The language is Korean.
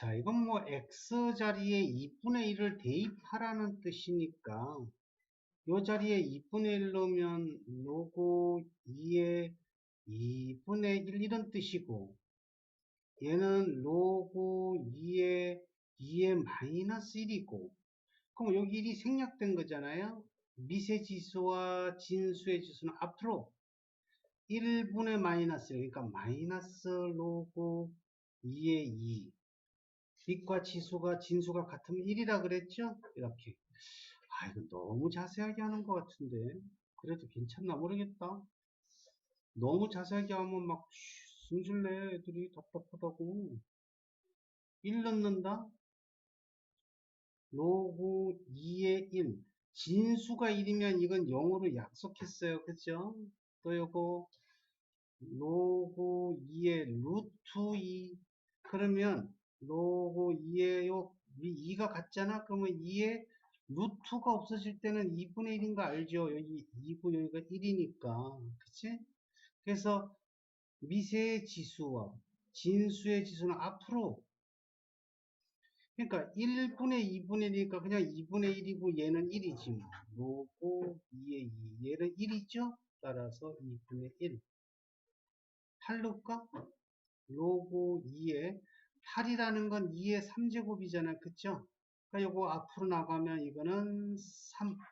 자, 이건 뭐 x 자리에 2분의 1을 대입하라는 뜻이니까 이 자리에 2분의 1 넣으면 로고 2의 2분의 1 이런 뜻이고 얘는 로고 2의 2의 마이너스 1이고 그럼 여기 1이 생략된 거잖아요. 미세지수와 진수의 지수는 앞으로 1분의 마이너스 그러니까 마이너스 로고 2의 2 빛과 지수가 진수가 같으면 1이라 그랬죠? 이렇게. 아 이거 너무 자세하게 하는 것 같은데. 그래도 괜찮나 모르겠다. 너무 자세하게 하면 막 승질내 애들이 답답하다고. 1 넣는다? 로고 2의 1 진수가 1이면 이건 0으로 약속했어요. 그죠 또 요거. 로고 2의 루트 2 그러면 로고 2의 요? 2가 같잖아? 그러면 2의 루트가 없어질 때는 2분의 1인 거 알죠? 여기 2고 여기가 1이니까. 그치? 그래서 미세의 지수와 진수의 지수는 앞으로. 그러니까 1분의 2분의 1이니까 그냥 2분의 1이고 얘는 1이지 뭐. 로고 2의 2 얘는 1이죠? 따라서 2분의 1 8 넣을까? 로고 2의 8이라는 건 2의 3제곱이잖아 그쵸? 그러니까 요거 앞으로 나가면 이거는 3 이렇게 되지